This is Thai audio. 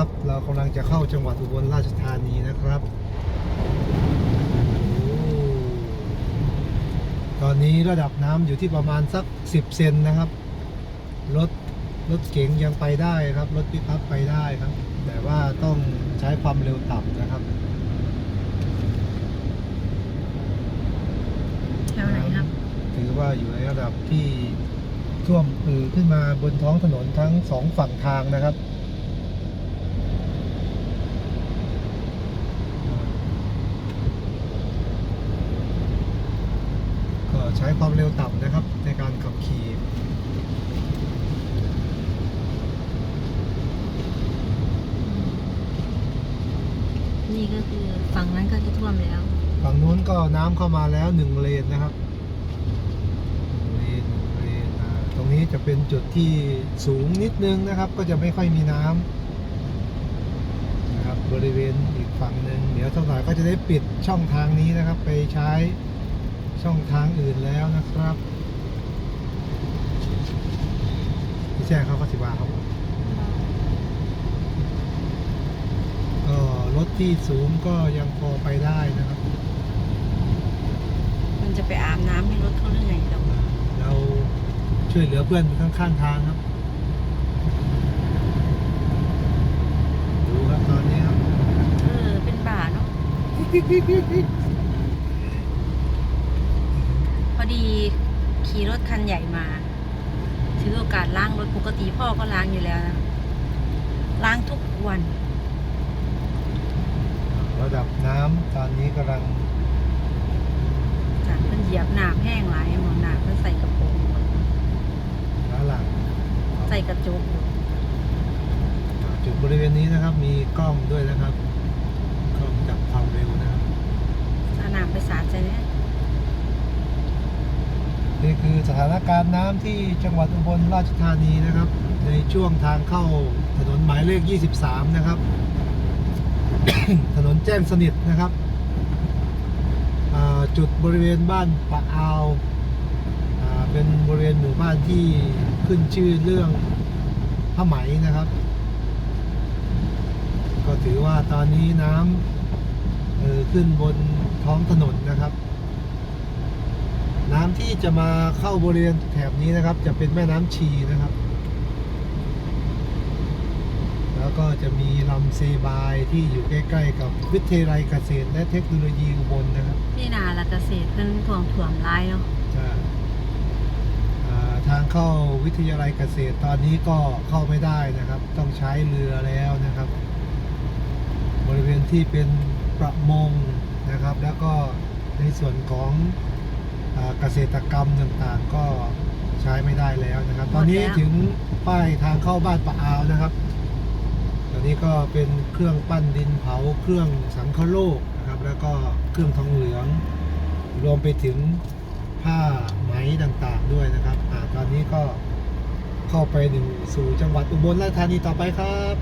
นะครับ เรากำลังจะเข้าจังหวัดอุบลราชธานีนะครับโอ้ตอนนี้ระดับน้ำอยู่ที่ประมาณสัก 10 เซนนะครับ รถรถเก๋งยังไปได้ครับ รถปิกอัพไปได้ครับ แต่ว่าต้องใช้ความเร็วต่ำนะครับแถวไหนครับ ถือว่าอยู่ในระดับที่ท่วมอือขึ้นมาบนท้องถนนทั้งสองฝั่งทางนะครับ ก็ ใช้ความเร็วต่ำนะครับ ในการขับขี่นี่ก็คือฝั่งนั้นก็จะท่วมแล้ว ฝั่งนู้นก็น้ำเข้ามาแล้วหนึ่งเลนนะครับหนึ่งเลนหนึ่งเลนอ่าตรงนี้จะเป็นจุดที่สูงนิดนึงนะครับ ก็จะไม่ค่อยมีน้ำนะครับบริเวณอีกฝั่งหนึ่งเดี๋ยวสักหน่อยก็จะได้ปิดช่องทางนี้นะครับ ไปใช้ ช่องทางอื่นแล้วนะครับพี่แจ้งเขาก็สิบาครับก็รถที่สูงก็ยังพอไปได้นะครับ มันจะไปอาบน้ำให้รถเขาหรือไงเราเราช่วยเหลือเพื่อนข้างๆทางครับ ดูครับตอนนี้ครับ เออ เป็นบ่าเนาะ พอ ดีขี่รถคันใหญ่มาถือโอกาสล้างรถปกติพ่อก็ล้างอยู่แล้วนะล้างทุกวัน ระดับน้ำตอนนี้กำลังจากเพิ่นเหยียบหนาบแห้งหลายหมอนหนาบเพิ่นใส่กระโปรงหมดล้าหลังใส่กระจกหมดจุดบริเวณนี้นะครับ มีกล้องด้วยนะครับกล้องจับความเร็วนะครับ เอาน้ำไปสาดใส่เนี่ย นี่ คือสถานการณ์น้ำที่จังหวัดอุบลราชธานีนะครับ ในช่วงทางเข้าถนนหมายเลข 23 นะครับ ถนนแจ้งสนิทนะครับจุดบริเวณบ้านปะอาวเป็นบริเวณหมู่บ้านที่ขึ้นชื่อเรื่องผ้าไหมนะครับ ก็ถือว่าตอนนี้น้ำขึ้นบนท้องถนนนะครับ น้ำที่จะมาเข้าบริเวณแถบนี้นะครับ จะเป็นแม่น้ำชีนะครับ แล้วก็จะมีลำเซบายที่อยู่ใกล้ ๆ กับวิทยาลัยเกษตร และเทคโนโลยีอุบลนะครับนี่นาละเกษตรเพิ่นถ่วงถ่วมร้ายเนาะจะอ่าทางเข้าวิทยาลัยเกษตรตอนนี้ก็เข้าไม่ได้นะครับ ต้องใช้เรือแล้วนะครับ บริเวณที่เป็นประมงนะครับ แล้วก็ในส่วนของอ่า เกษตรกรรมต่างๆ ก็ใช้ไม่ได้แล้วนะครับ ตอนนี้ถึงป้ายทางเข้าบ้านปะอาวนะครับ ตอนนี้ก็เป็นเครื่องปั้นดินเผาเครื่องสังคโลกนะครับ แล้วก็เครื่องทองเหลือง รวมไปถึงผ้าไหมต่างๆด้วยนะครับอาตอนนี้ก็เข้าไปหนึ่งสู่จังหวัดอุบลราชธานีต่อไปครับ